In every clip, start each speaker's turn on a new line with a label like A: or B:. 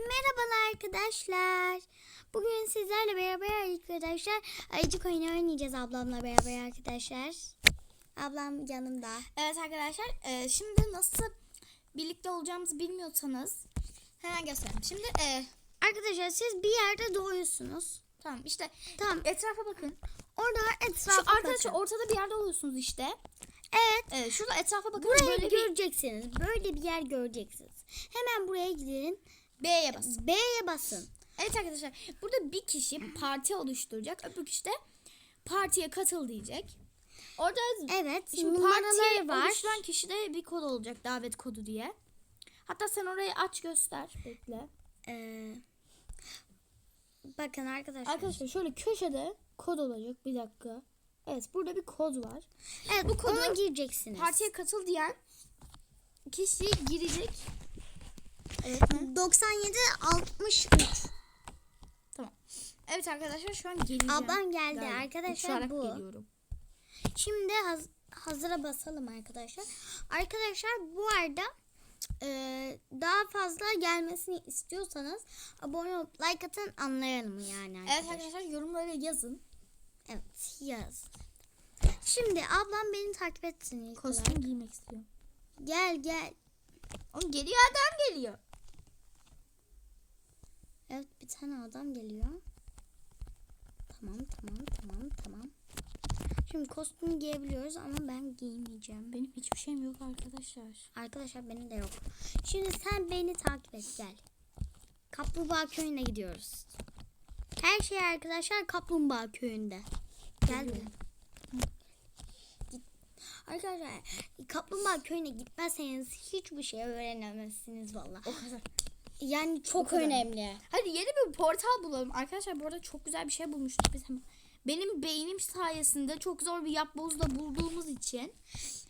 A: merhabalar arkadaşlar. Bugün sizlerle beraber arkadaşlar ayıcık oyunu oynayacağız ablamla beraber arkadaşlar. Ablam yanımda.
B: Evet arkadaşlar e, şimdi nasıl birlikte olacağımızı bilmiyorsanız hemen göstereyim. Şimdi e,
A: Arkadaşlar siz bir yerde doğuyorsunuz.
B: tamam işte
A: Tamam.
B: etrafa bakın.
A: Orada
B: Şu
A: etrafa
B: arkadaşlar
A: bakın.
B: ortada bir yerde oluyorsunuz işte.
A: Evet.
B: E, şurada etrafa bakın.
A: Burayı
B: böyle bir
A: göreceksiniz. Böyle bir yer göreceksiniz. Hemen buraya gidin.
B: B'ye basın.
A: B'ye basın.
B: Evet arkadaşlar burada bir kişi parti oluşturacak. Öbür kişi de partiye katıl diyecek. Orada
A: Evet.
B: Şimdi
A: numaraları
B: parti
A: var.
B: oluşturan kişide bir kod olacak davet kodu diye. Hatta sen orayı aç göster. Bekle.
A: Ee, bakın arkadaşlar.
B: Arkadaşlar şöyle köşede kod olacak. Bir dakika. Evet burada bir kod var.
A: Evet
B: bu kodu
A: gireceksiniz.
B: Partiye katıl diyen kişi girecek. Evet.
A: 97 63.
B: Tamam. Evet arkadaşlar şu an geleceğim.
A: Ablam geldi.
B: Galiba.
A: Arkadaşlar bu.
B: geliyorum.
A: Şimdi haz- hazıra basalım arkadaşlar. Arkadaşlar bu arada e, daha fazla gelmesini istiyorsanız abone olup like atın anlayalım yani
B: Evet
A: arkadaşlar.
B: arkadaşlar yorumlara yazın.
A: Evet yaz. Şimdi ablam beni takip etsin olarak.
B: Kostüm giymek istiyorum.
A: Gel gel.
B: Oğlum geliyor adam geliyor.
A: Evet bir tane adam geliyor. Tamam tamam tamam tamam. Şimdi kostüm giyebiliyoruz ama ben giymeyeceğim.
B: Benim hiçbir şeyim yok arkadaşlar.
A: Arkadaşlar benim de yok. Şimdi sen beni takip et gel. Kaplumbağa köyüne gidiyoruz. Her şey arkadaşlar Kaplumbağa köyünde. Gel? Arkadaşlar Kaplumbağa köyüne gitmezseniz hiçbir şey öğrenemezsiniz valla.
B: O kadar.
A: Yani çok önemli.
B: Hadi yeni bir portal bulalım. Arkadaşlar bu arada çok güzel bir şey bulmuştuk biz hemen. Benim beynim sayesinde çok zor bir yapbozu da bulduğumuz için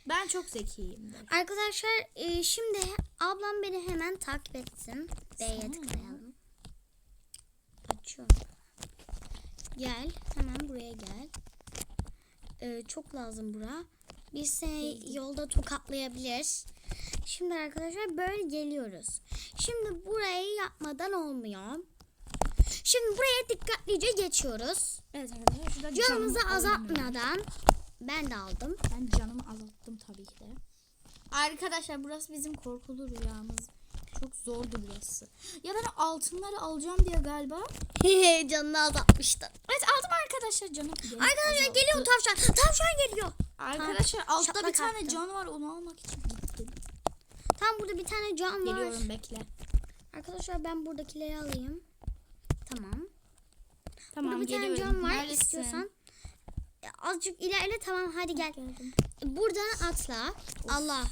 B: ben çok zekiyimdir.
A: Arkadaşlar e, şimdi ablam beni hemen takip etsin. B'ye
B: Sana
A: tıklayalım. Açıyorum. Gel. Hemen buraya gel. E, çok lazım bura. Bir seni yolda tokatlayabilir. Şimdi arkadaşlar böyle geliyoruz. Şimdi burayı yapmadan olmuyor. Şimdi buraya dikkatlice geçiyoruz.
B: Evet arkadaşlar şurada
A: Canımızı azaltmadan ben de aldım.
B: Ben canımı azalttım tabii ki de. Arkadaşlar burası bizim korkulu rüyamız. Çok zordu burası. Ya ben altınları alacağım diye galiba.
A: Canını azaltmıştı.
B: Evet aldım arkadaşlar canım.
A: Arkadaşlar
B: azalttı.
A: geliyor tavşan. Tavşan geliyor.
B: Arkadaşlar altta
A: şaplak
B: bir tane
A: attı.
B: can var onu almak için gittim.
A: Tam burada bir tane can var.
B: Geliyorum bekle.
A: Arkadaşlar ben buradakileri alayım. Tamam.
B: Tamam
A: burada bir tane
B: geliyorum.
A: can var
B: Neredesin?
A: istiyorsan. e, Azıcık ilerle tamam hadi gel.
B: Geldim.
A: Buradan atla. Allah.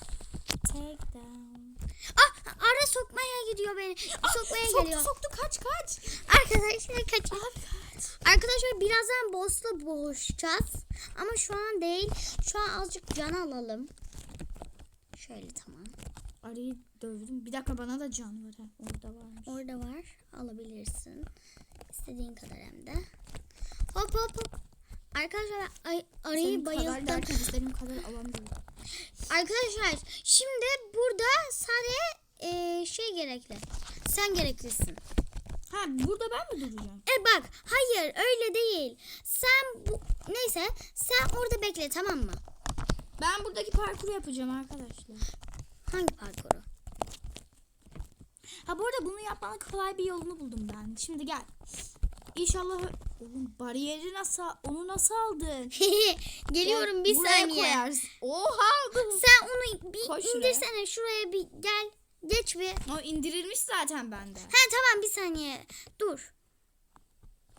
B: Take down.
A: Ah ara sokmaya gidiyor beni. Sokmaya
B: Ah, Soktu
A: geliyor.
B: soktu kaç kaç.
A: Arkadaşlar kaçın.
B: Abi kaç.
A: Arkadaşlar birazdan boss'la boğuşacağız. Ama şu an değil. Şu an azıcık can alalım. Şöyle tamam.
B: Arıyı dövdüm. Bir dakika bana da can var. Orada varmış.
A: Orada var. Alabilirsin. İstediğin kadar hem de. Hop hop hop. Arkadaşlar ay, arayı
B: Senin kadar
A: bayıldım.
B: derken istediğim kadar alamıyorum.
A: Arkadaşlar şimdi burada sadece e, şey gerekli. Sen gereklisin.
B: Ha burada ben mi duracağım?
A: E bak hayır öyle değil. Sen bu neyse sen orada bekle tamam mı?
B: Ben buradaki parkuru yapacağım arkadaşlar.
A: Hangi parkuru?
B: Ha bu arada bunu yapmanın kolay bir yolunu buldum ben. Şimdi gel. İnşallah oğlum bariyeri nasıl onu nasıl aldın?
A: Geliyorum bir
B: Buraya
A: saniye.
B: koyarsın. Oha.
A: Sen onu bir
B: şuraya.
A: indirsene şuraya bir gel. Geç bir.
B: O indirilmiş zaten bende.
A: He tamam bir saniye. Dur.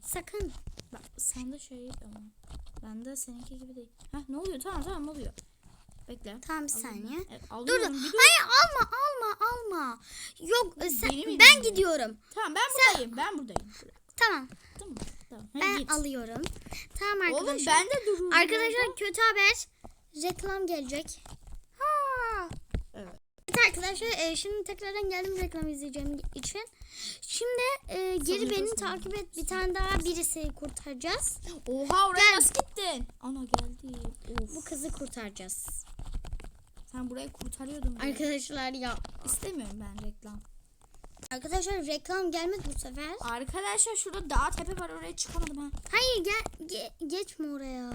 A: Sakın.
B: Bak sen de şey ama. Ben de seninki gibi değil. Heh ne oluyor? Tamam tamam oluyor. Bekle.
A: Tamam bir saniye.
B: Evet,
A: Dur dur. Hayır alma alma alma. Yok e, sen,
B: Benim
A: ben
B: elimde.
A: gidiyorum.
B: Tamam ben buradayım. Ben buradayım.
A: Tamam.
B: Tamam. Tamam. Hadi
A: Ben
B: git.
A: alıyorum. Tamam
B: Oğlum
A: arkadaşlar.
B: ben de dururum.
A: Arkadaşlar kötü haber. Reklam gelecek. Arkadaşlar e, şimdi tekrardan geldim reklam izleyeceğim için. Şimdi e, geri
B: Sanırım
A: beni takip et. Bir tane daha birisi kurtaracağız.
B: Oha oraya
A: Gel.
B: nasıl gittin? Ana geldi. Of.
A: Bu kızı kurtaracağız.
B: Sen burayı kurtarıyordun. bile.
A: Arkadaşlar ya
B: İstemiyorum ben reklam.
A: Arkadaşlar reklam gelmedi bu sefer.
B: Arkadaşlar şurada dağ tepe var oraya çıkamadım ha.
A: Hayır gel ge- geçme oraya.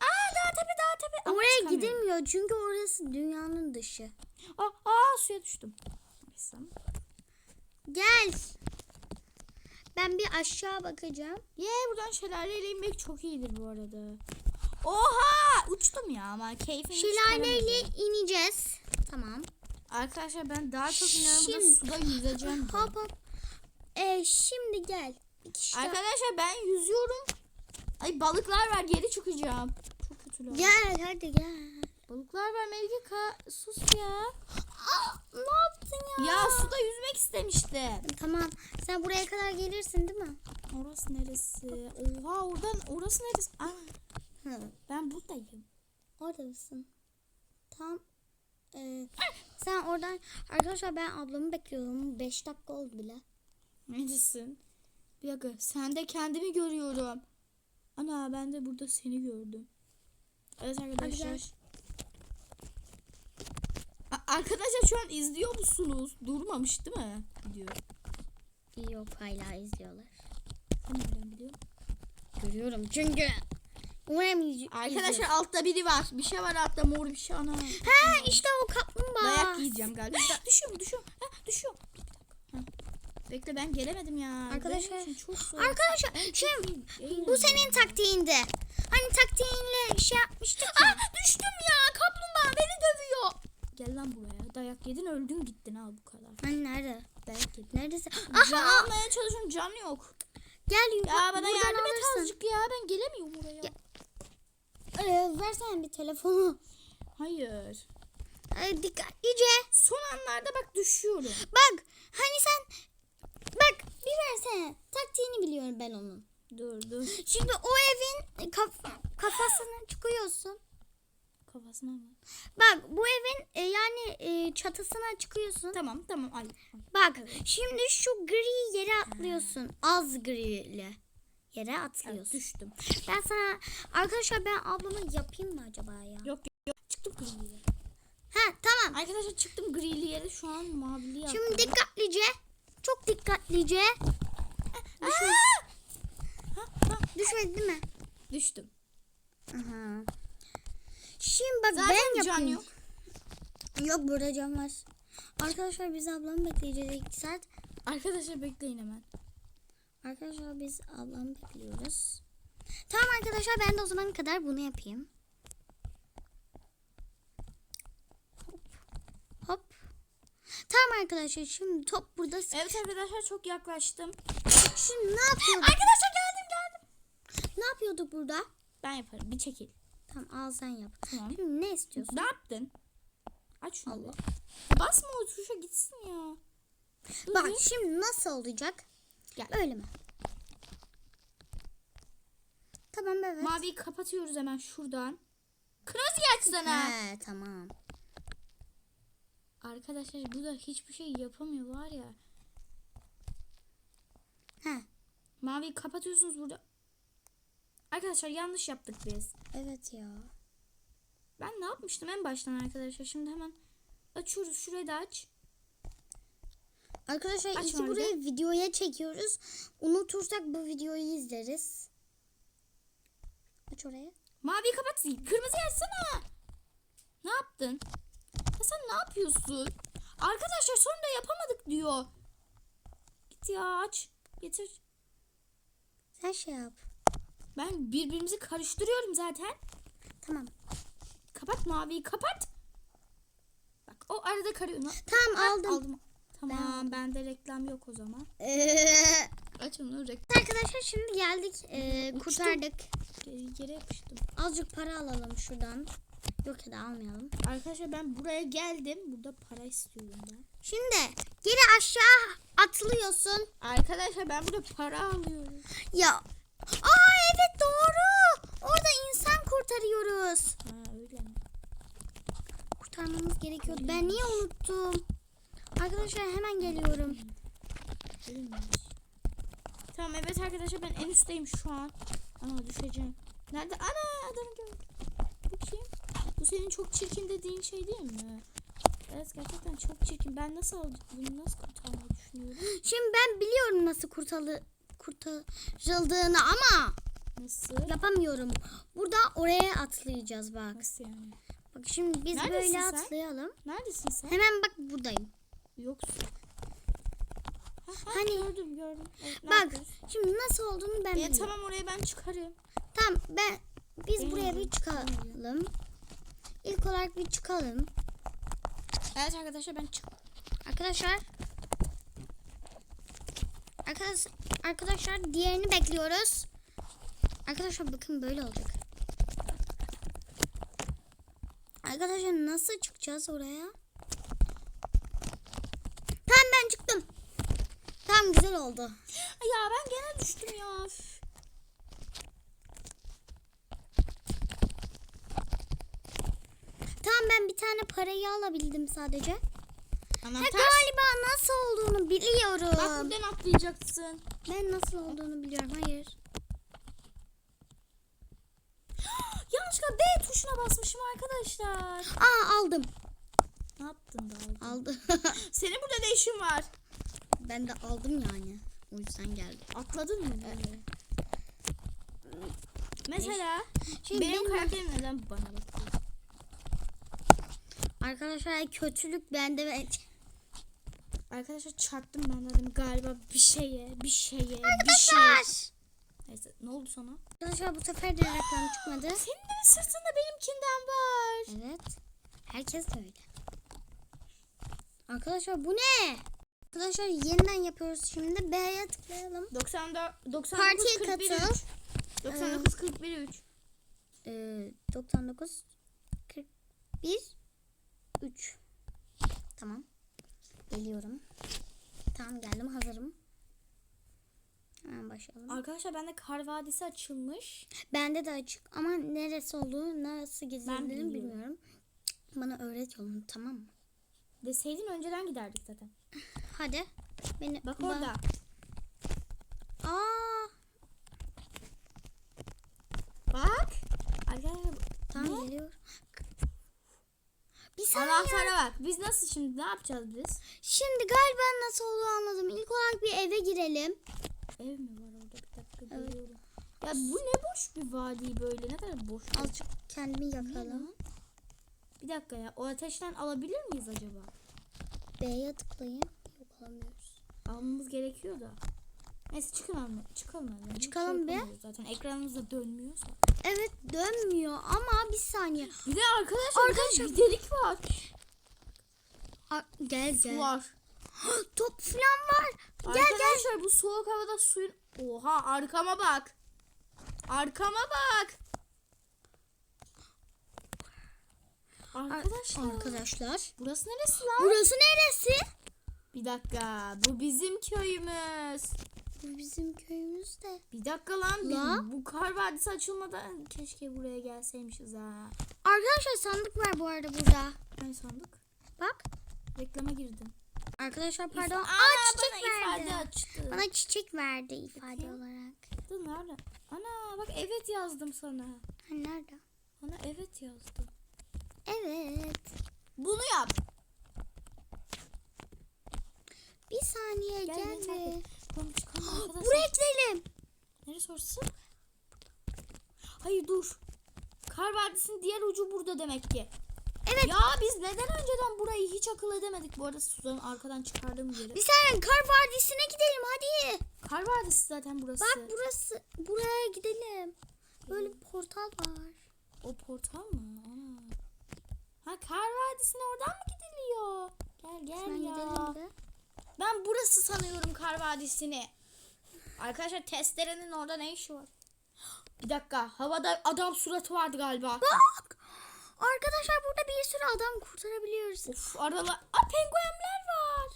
B: Aa dağ tepe dağ tepe. Ama
A: Oraya
B: çıkamıyorum.
A: gidilmiyor çünkü orası dünyanın dışı.
B: Aa, aa suya düştüm. Neyse.
A: Gel. Ben bir aşağı bakacağım.
B: Ye buradan şelaleyle inmek çok iyidir bu arada. Oha uçtum ya ama keyfini
A: Şelaleyle ineceğiz. Tamam.
B: Arkadaşlar ben daha çok inanıyorum
A: Şimdi-
B: suda yüzeceğim.
A: Hop hop. Ee, şimdi gel.
B: Arkadaşlar ben yüzüyorum. Ay balıklar var geri çıkacağım. Çok kötüler.
A: Gel hadi gel.
B: Balıklar var Melike sus ya.
A: Aa, ne yaptın ya?
B: Ya suda yüzmek istemiştim.
A: Tamam. Sen buraya kadar gelirsin değil mi?
B: Orası neresi? Oha oradan orası neresi? Aa,
A: Hı.
B: ben buradayım.
A: Orada mısın? Tam. Ee, sen oradan arkadaşlar ben ablamı bekliyorum. 5 dakika oldu bile.
B: Neredesin? Bir dakika sen de kendimi görüyorum. Ana ben de burada seni gördüm. Evet arkadaşlar. Arkadaşlar şu an izliyor musunuz? Durmamış değil mi? Video.
A: Yok hala izliyorlar.
B: Nereden biliyorsun?
A: Görüyorum çünkü. Umarım iz-
B: Arkadaşlar
A: izliyor.
B: altta biri var. Bir şey var altta mor bir şey ana.
A: Ha işte o kaplumbağa.
B: Dayak yiyeceğim galiba. Da- düşüyorum düşüyorum. Ha, düşüyorum. Ha. Bekle ben gelemedim ya.
A: Arkadaşlar-. Arkadaşlar şimdi bu senin taktiğindi. Hani taktiğinle şey yapmıştık ya.
B: Ah düştüm ya. Kaplumbağa beni dövüyor. Gel lan buraya. Dayak yedin öldün gittin al bu kadar.
A: Hani nerede?
B: Dayak yedin.
A: Neredesin?
B: Can
A: Aha,
B: almaya çalışıyorum can yok.
A: gel yukarı.
B: Ya bana yardım et azıcık ya ben gelemiyorum oraya.
A: Ya- Ee, versene bir telefonu.
B: Hayır.
A: Ee, dikkatlice.
B: Son anlarda bak düşüyorum.
A: Bak hani sen bak bir versene. Taktiğini biliyorum ben onun.
B: Dur dur.
A: Şimdi o evin kaf- kafasına çıkıyorsun.
B: Kafasına mı?
A: Bak bu evin e, yani e, çatısına çıkıyorsun.
B: Tamam tamam ay.
A: Bak şimdi şu gri yere atlıyorsun. Az grili yere
B: Evet,
A: atlıyorsun.
B: düştüm.
A: Ben sana arkadaşlar ben ablamı yapayım mı acaba ya?
B: Yok yok. Çıktım grili yere.
A: Ha tamam.
B: Arkadaşlar çıktım grili yere şu an mavili yaptım.
A: Şimdi dikkatlice. Çok dikkatlice. Düşme, düşmedi değil mi?
B: Düştüm.
A: Aha. Şimdi bak
B: Zaten
A: ben
B: can
A: yapayım.
B: yok.
A: Yok burada can var. Arkadaşlar biz ablamı bekleyeceğiz 2 saat.
B: Arkadaşlar bekleyin hemen.
A: Arkadaşlar biz ablamı bekliyoruz. Tamam arkadaşlar ben de o zaman kadar bunu yapayım. Hop. Hop. Tamam arkadaşlar şimdi top burada.
B: Evet arkadaşlar çok yaklaştım.
A: Şimdi ne yapıyorduk?
B: Arkadaşlar geldim geldim.
A: Ne yapıyorduk burada?
B: Ben yaparım bir çekil.
A: Tamam al sen yap.
B: Tamam.
A: Şimdi ne istiyorsun?
B: Ne yaptın? Aç şunu.
A: Allah.
B: Basma o tuşa gitsin ya. Dur
A: Bak
B: bir.
A: şimdi nasıl olacak?
B: Gel.
A: Öyle mi? Tamam evet.
B: Maviyi kapatıyoruz hemen şuradan. Kırmızı geç sana.
A: He tamam.
B: Arkadaşlar burada hiçbir şey yapamıyor var ya.
A: He
B: Maviyi kapatıyorsunuz burada. Arkadaşlar yanlış yaptık biz.
A: evet ya.
B: Ben ne yapmıştım en baştan arkadaşlar. Şimdi hemen açıyoruz. Şurayı da aç.
A: Arkadaşlar
B: Aç
A: iki burayı videoya çekiyoruz. Unutursak bu videoyu izleriz. Aç oraya.
B: Maviyi kapat. Kırmızı açsana. Ne yaptın? Ya sen ne yapıyorsun? Arkadaşlar sonunda yapamadık diyor. Git ya aç. Getir.
A: Sen şey yap.
B: Ben birbirimizi karıştırıyorum zaten.
A: Tamam.
B: Kapat maviyi kapat. Bak o arada karıyor.
A: Tamam
B: Ha,
A: aldım.
B: aldım. Tamam bende reklam yok o zaman.
A: Ee,
B: Aç onu reklam.
A: arkadaşlar şimdi geldik. Ee, kurtardık.
B: Geri, yere yapıştım.
A: Azıcık para alalım şuradan. Yok ya da almayalım.
B: Arkadaşlar ben buraya geldim. Burada para istiyorum ben.
A: Şimdi geri aşağı atlıyorsun.
B: Arkadaşlar ben burada para alıyorum.
A: Ya. Aa evet doğru. Orada insan kurtarıyoruz.
B: Ha öyle mi?
A: Kurtarmamız gerekiyordu. Ben niye unuttum? Arkadaşlar hemen geliyorum.
B: Tamam evet arkadaşlar ben en üstteyim şu an. Ana düşeceğim. Nerede? Ana adamı gördüm. Bu kim? Bu senin çok çirkin dediğin şey değil mi? Evet gerçekten çok çirkin. Ben nasıl? Bunu nasıl kurtarmayı düşünüyorum.
A: Şimdi ben biliyorum nasıl kurtalı kurtarıldığını ama
B: Nasıl?
A: yapamıyorum. Burada oraya atlayacağız bak.
B: Nasıl yani?
A: Bak şimdi biz
B: Neredesin
A: böyle
B: sen?
A: atlayalım.
B: Neredesin sen?
A: Hemen bak buradayım.
B: Yoksun. Ha, ha,
A: Hani-
B: gördüm gördüm. Evet,
A: Bak
B: yapıyoruz?
A: şimdi nasıl olduğunu ben
B: E,
A: biliyorum.
B: tamam oraya ben çıkarım.
A: Tamam ben biz
B: Benim
A: buraya bir
B: de
A: çıkalım. İlk olarak bir çıkalım.
B: Evet arkadaşlar ben çık.
A: Arkadaşlar Arkadaş, arkadaşlar diğerini bekliyoruz. Arkadaşlar bakın böyle olacak. Arkadaşlar nasıl çıkacağız oraya? Tamam ben çıktım. Tamam güzel oldu.
B: Ya ben gene düştüm ya.
A: Tamam ben bir tane parayı alabildim sadece. Ha,
B: Anahtar.
A: galiba nasıl olduğunu biliyorum.
B: Bak buradan atlayacaksın.
A: Ben nasıl olduğunu biliyorum. Hayır.
B: Yanlışlıkla B tuşuna basmışım arkadaşlar.
A: Aa aldım.
B: Ne yaptın da aldın?
A: Aldım.
B: Senin burada ne işin var?
A: ben de aldım yani. O yüzden geldim.
B: Atladın mı böyle? Mesela
A: Şimdi
B: benim
A: benim-
B: karakterim neden bana bakıyor?
A: Arkadaşlar kötülük bende ve
B: Arkadaşlar çarptım ben dedim galiba bir şeye, bir şeye, bir şeye.
A: Arkadaşlar.
B: Neyse ne oldu sana?
A: Arkadaşlar bu sefer de reklam çıkmadı.
B: Senin de sırtında benimkinden var.
A: Evet. Herkes de öyle. Arkadaşlar bu ne? Arkadaşlar yeniden yapıyoruz şimdi. B'ye tıklayalım.
B: 94 99
A: Partiye
B: 41
A: katıl.
B: 3. 99 41 3.
A: Ee, 99 41 3 Tamam. Geliyorum. Tamam geldim hazırım. Hemen başlayalım.
B: Arkadaşlar bende Kar Vadisi açılmış.
A: Bende de açık ama neresi olduğu nasıl gizlediğini
B: biliyorum.
A: bilmiyorum. Bana öğret yolunu tamam mı?
B: Deseydin önceden giderdik zaten.
A: Hadi. Beni
B: Bak
A: ba-
B: orada.
A: Aa,
B: Bak. Arkadaşlar
A: tamam
B: Ne?
A: geliyor. Bir saniye.
B: anahtara bak. Biz nasıl şimdi ne yapacağız biz?
A: Şimdi galiba nasıl olduğunu anladım. İlk olarak bir eve girelim.
B: Ev mi var orada bir dakika
A: Evet.
B: geliyorum. Ya bu ne boş bir vadi böyle ne kadar boş.
A: Azıcık kendimi yakalım.
B: Bir dakika ya o ateşten alabilir miyiz acaba?
A: B'ye tıklayayım. Yok alamıyoruz.
B: Almamız gerekiyor da. Neyse çıkın alma. Çıkalım. Hiç
A: Çıkalım
B: şey
A: be.
B: Zaten ekranımız da dönmüyorsa.
A: Evet dönmüyor ama bir saniye.
B: Bir de arkadaşlar,
A: Arkadaşlar-
B: bir delik var.
A: Aa, gel
B: Su
A: gel.
B: var.
A: Top falan var. Gel gel.
B: Arkadaşlar bu soğuk havada suyun... Oha arkama bak. Arkama bak. Arkadaşlar.
A: Arkadaşlar.
B: Burası neresi lan?
A: Burası neresi?
B: Bir dakika. Bu bizim köyümüz.
A: Bu bizim köyümüzde.
B: Bir dakika lan. Biz,
A: La?
B: bu kar vadisi açılmadan keşke buraya gelseymişiz ha.
A: Arkadaşlar sandık var bu arada burada.
B: Ben sandık.
A: Bak.
B: Reklama girdim.
A: Arkadaşlar pardon.
B: Aa,
A: Aa, çiçek
B: bana
A: verdi.
B: ifade açtı.
A: Bana çiçek verdi ifade
B: Bakayım.
A: olarak.
B: Dur nerede? Ana bak evet yazdım sana.
A: Ha, nerede?
B: Bana evet yazdım.
A: Evet.
B: Bunu yap.
A: Bir saniye
B: Gel,
A: gel,
B: beni Tamam çıkalım arkadaşlar.
A: Buraya gidelim.
B: Neresi orası? Hayır dur. Kar Vadisi'nin diğer ucu burada demek ki.
A: Evet.
B: Ya biz neden önceden burayı hiç akıl edemedik? Bu arada Suzan'ın arkadan çıkardığım yeri.
A: Bir saniye kar vadisine gidelim hadi.
B: Kar Vadisi zaten burası.
A: Bak burası. Buraya gidelim. Böyle bir portal var.
B: O portal mı? Ana. Ha Kar Vadisi'ne oradan mı gidiliyor? Gel gel ya.
A: gidelim de.
B: Ben burası sanıyorum Kar Vadisi'ni. Arkadaşlar testerenin orada ne işi var? Bir dakika havada adam suratı vardı galiba.
A: Bak. Arkadaşlar burada bir sürü adam kurtarabiliyoruz.
B: Of aralar. Aa penguenler var.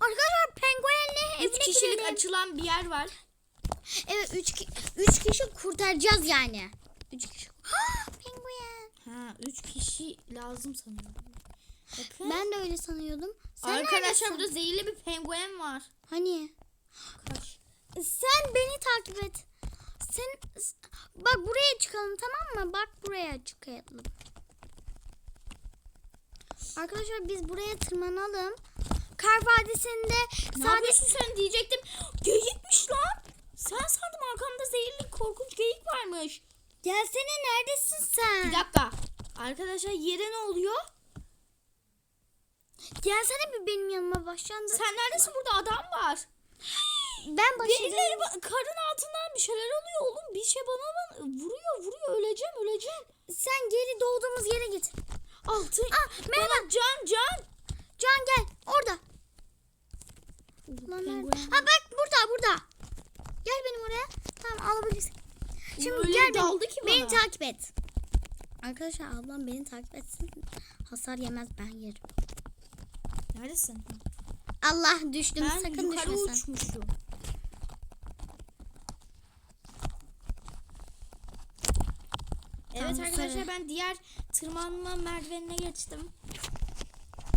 A: Arkadaşlar penguenle
B: Üç
A: evine
B: kişilik
A: gidelim.
B: açılan bir yer var.
A: Evet 3 ki üç kişi kurtaracağız yani. 3 kişi. Penguen.
B: Ha üç kişi lazım sanıyorum. Bakın.
A: Ben de öyle sanıyordum. Sen
B: Arkadaşlar
A: neredesin?
B: burada zehirli bir penguen var.
A: Hani?
B: Kaç.
A: Sen beni takip et. Sen bak buraya çıkalım tamam mı? Bak buraya çıkalım. Arkadaşlar biz buraya tırmanalım. Kar Vadisi'nde
B: Ne
A: sadece
B: sen diyecektim. Geyikmiş lan. Sen sandım arkamda zehirli korkunç geyik varmış.
A: Gelsene neredesin sen?
B: Bir dakika. Arkadaşlar yere ne oluyor?
A: Gelsene bir benim yanıma başlandı.
B: Sen neredesin burada adam var.
A: Ben başladım.
B: Birileri ba- karın altından bir şeyler oluyor oğlum. Bir şey bana bana vuruyor vuruyor öleceğim öleceğim.
A: Sen geri doğduğumuz yere git.
B: Altı.
A: Ah merhaba.
B: Can can.
A: Can gel orada. Lan nerede? Ha bak burada burada. Gel benim oraya. Tamam alabilirsin. Şimdi
B: Öyle
A: gel
B: daldı
A: beni,
B: ki
A: beni
B: bana.
A: takip et. Arkadaşlar ablam beni takip etsin. Hasar yemez ben yerim.
B: Neredesin?
A: Allah düştüm
B: Ben
A: sakın
B: yukarı
A: düşmesin.
B: uçmuşum. Evet
A: Tamam,
B: arkadaşlar ben diğer tırmanma merdivenine geçtim.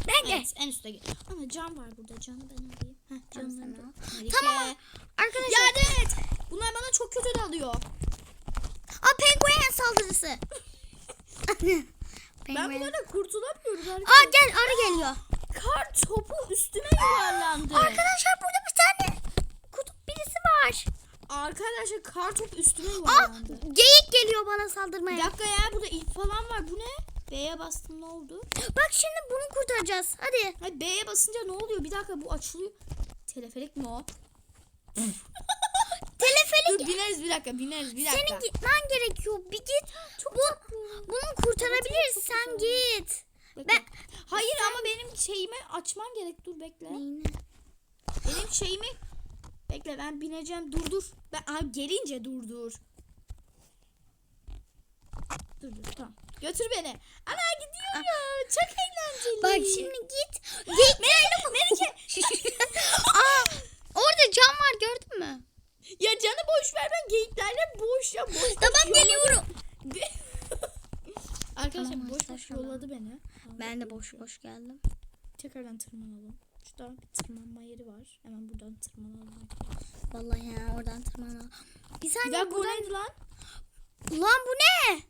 A: Ben de.
B: Evet en üstte geç. Ana can var burada canı ben alayım. Heh,
A: Tamam,
B: canı
A: sen
B: ben
A: al.
B: Melike.
A: Tamam. Arkadaşlar.
B: Ya evet. Bunlar bana çok kötü dalıyor.
A: Aa penguen saldırısı.
B: Ben bunlardan kurtulamıyorum.
A: Aa
B: arkadaşlar.
A: gel arı geliyor.
B: Kar topu üstüme yuvarlandı.
A: Arkadaşlar burada bir tane kutup birisi var.
B: Arkadaşlar kar topu üstüme
A: Aa
B: yuvarlandı.
A: geyik geliyor bana
B: Bir
A: saldırmaya.
B: dakika ya burada ip falan var. Bu ne? B'ye bastım ne oldu?
A: Bak şimdi bunu kurtaracağız. Hadi.
B: Hayır B'ye basınca ne oluyor? Bir dakika bu açılıyor. Teleferik mi o?
A: Telefelik
B: Dur bineriz bir dakika bineriz bir dakika.
A: Senin gitmen gerekiyor. Bir git. Bu, bunu kurtarabiliriz. Sen git.
B: Bekle.
A: Ben
B: Hayır ama benim şeyimi açman gerek. Dur bekle.
A: Neyine?
B: Benim şeyimi bekle ben bineceğim. Dur dur. Ben abi gelince dur dur. Dur dur tamam. Götür beni. Ana gidiyor ya. Çok eğlenceli.
A: Bak şimdi git. Git.
B: Melike. Melike.
A: Aa, orada cam var gördün mü?
B: ya canı boş ver ben geyiklerle boş ya boş. boş
A: Tamam
B: yolladı.
A: geliyorum.
B: Arkadaşlar
A: Tamam,
B: boş boş yolladı beni.
A: Ben de boş boş geldim.
B: Tekrardan tırmanalım. Şurada bir tırmanma yeri var. Hemen buradan tırmanalım.
A: Vallahi ya oradan tırmanalım. Bir
B: Bir
A: saniye
B: dakika bu
A: buradan.
B: neydi lan?
A: Lan bu ne?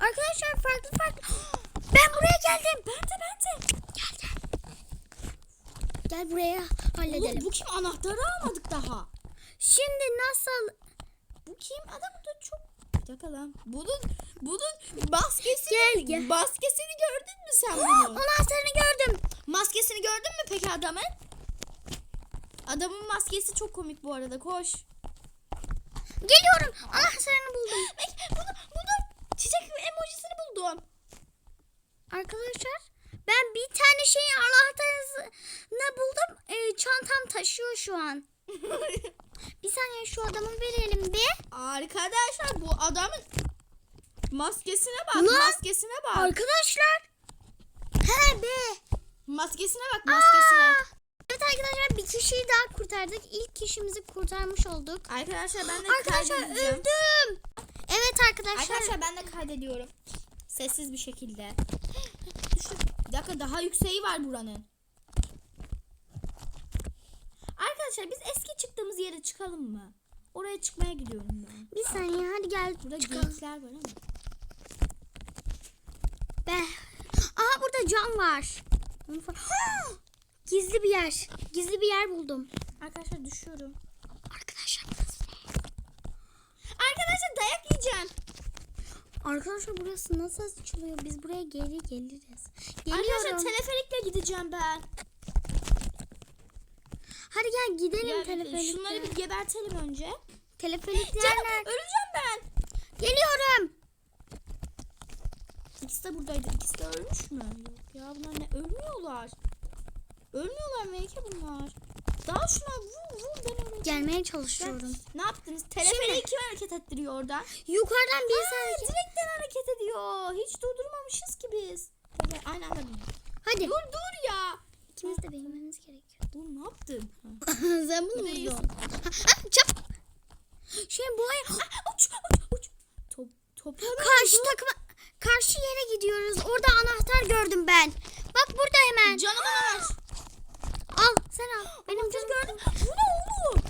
A: Arkadaşlar farklı farklı. Ben buraya geldim.
B: Ben de ben de.
A: Gel gel. Gel buraya
B: Oğlum
A: halledelim.
B: bu kim? Anahtarı almadık daha.
A: Şimdi nasıl?
B: Bu kim? Adam da çok... Bir dakika lan. Bunun, bunun maskesini,
A: Gel, gel.
B: maskesini gördün mü sen bunu?
A: Anahtarını gördüm.
B: Maskesini gördün mü peki adamın? Adamın maskesi çok komik bu arada. Koş.
A: Geliyorum. Anahtarını buldum.
B: Bek, bunu, bunu çiçek emojisini buldum.
A: Arkadaşlar ben bir tane şeyin anahtarını buldum. Ee, çantam taşıyor şu an. Bir saniye şu adamı verelim bir.
B: Arkadaşlar bu adamın maskesine bak.
A: Lan!
B: Maskesine bak.
A: Arkadaşlar. He be.
B: maskesine bak maskesine.
A: Aa! Evet arkadaşlar bir kişiyi daha kurtardık. İlk kişimizi kurtarmış olduk.
B: Arkadaşlar ben de
A: Arkadaşlar
B: kaydedeceğim.
A: öldüm. Evet arkadaşlar.
B: Arkadaşlar ben de kaydediyorum. Sessiz bir şekilde. Şu, bir dakika daha yükseği var buranın. Arkadaşlar biz eski çıktığımız yere çıkalım mı? Oraya çıkmaya gidiyorum ben.
A: Bir saniye hadi gel.
B: Burada
A: çıkalım.
B: geyikler var ama.
A: Be. Aha burada cam var. Gizli bir yer. Gizli bir yer buldum.
B: Arkadaşlar düşüyorum.
A: Arkadaşlar burası ne?
B: Arkadaşlar dayak yiyeceğim.
A: Arkadaşlar burası nasıl açılıyor? Biz buraya geri geliriz.
B: Arkadaşlar
A: Geliyorum.
B: teleferikle gideceğim ben.
A: Hadi gel gidelim
B: Ya,
A: teleferikle.
B: şunları bir gebertelim önce.
A: Teleferikler
B: Canım
A: nerede?
B: öleceğim ben.
A: Geliyorum.
B: İkisi de buradaydı. De ölmüş mü? Yok ya bunlar ne? Ölmüyorlar. Ölmüyorlar Melike bunlar. Daha şuna vur vur ben öleceğim.
A: Gelmeye çalışıyorum.
B: Ne yaptınız? Teleferiği kim hareket ettiriyor oradan?
A: Yukarıdan bir
B: Aa,
A: hareket.
B: direkten hareket ediyor. Hiç durdurmamışız ki biz. Tabii aynı anda.
A: Hadi.
B: Dur dur ya.
A: İkimiz de bilmemiz gerekiyor.
B: Dur ne yaptın?
A: Sen bunu mu? Ha, Çap. Şey bu ay
B: uç uç uç. Top, ne
A: karşı takıma karşı yere gidiyoruz. Orada anahtar gördüm ben. Bak burada hemen.
B: Canımı ver.
A: Al sen al. Benim
B: Benim
A: canım.
B: gördüm. Bu ne oğlum?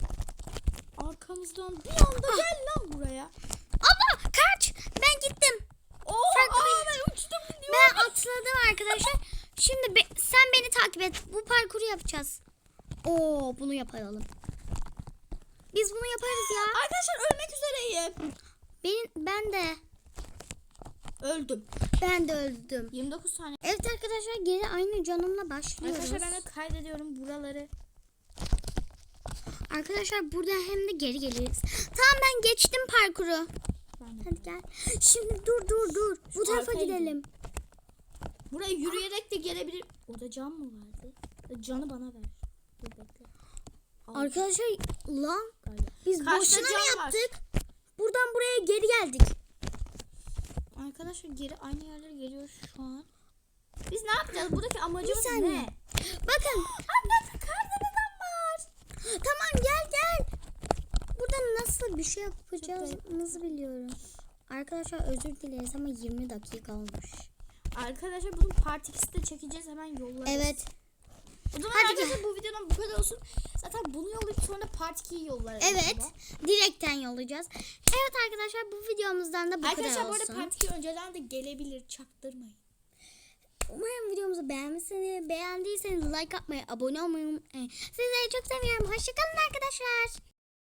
B: Arkamızdan bir anda
A: Ah.
B: gel lan buraya.
A: Abla kaç. Ben gittim.
B: Oo,
A: Farklı
B: aa, ben uçtum gidiyorum.
A: Ben atladım arkadaşlar. Şimdi be- sen beni takip et. Bu parkuru yapacağız. Oo bunu yapalım. Biz bunu yaparız ya.
B: Arkadaşlar ölmek üzereyim.
A: Ben, ben de.
B: Öldüm.
A: Ben de öldüm.
B: 29 saniye.
A: Evet arkadaşlar geri aynı canımla başlıyoruz.
B: Arkadaşlar ben de kaydediyorum buraları.
A: Arkadaşlar burada hem de geri geliriz. Tamam ben geçtim parkuru.
B: Ben.
A: Hadi gel. Şimdi dur dur dur. Bu tarafa
B: arkaya
A: gidelim.
B: Buraya yürüyerek de gelebilir. Orada can mı vardı? Canı bana ver. Dur bekle. Al
A: Arkadaşlar lan biz
B: Karşıda
A: boşuna mı
B: can var.
A: yaptık? Buradan buraya geri geldik.
B: Arkadaşlar geri aynı yerlere geliyor şu an. Biz ne yapacağız? Buradaki amacımız ne?
A: Bakın.
B: Anne kardan var.
A: Tamam gel gel. Burada nasıl bir şey yapacağımızı biliyorum. Arkadaşlar özür dileriz ama 20 dakika olmuş.
B: Arkadaşlar bunun part 2'si de çekeceğiz hemen yollarız.
A: Evet.
B: O zaman
A: Hadi
B: arkadaşlar bu videodan bu kadar olsun. Zaten bunu yollayıp sonra part 2'yi yollarız.
A: Evet.
B: inşallah.
A: Direkten yollayacağız. Evet arkadaşlar bu videomuzdan da bu
B: Arkadaşlar
A: kadar
B: bu arada
A: olsun.
B: part 2 önceden de gelebilir. Çaktırmayın.
A: Umarım videomuzu beğenmişsiniz. Beğendiyseniz like atmayı, abone olmayı unutmayın. Sizleri çok seviyorum. Hoşçakalın arkadaşlar.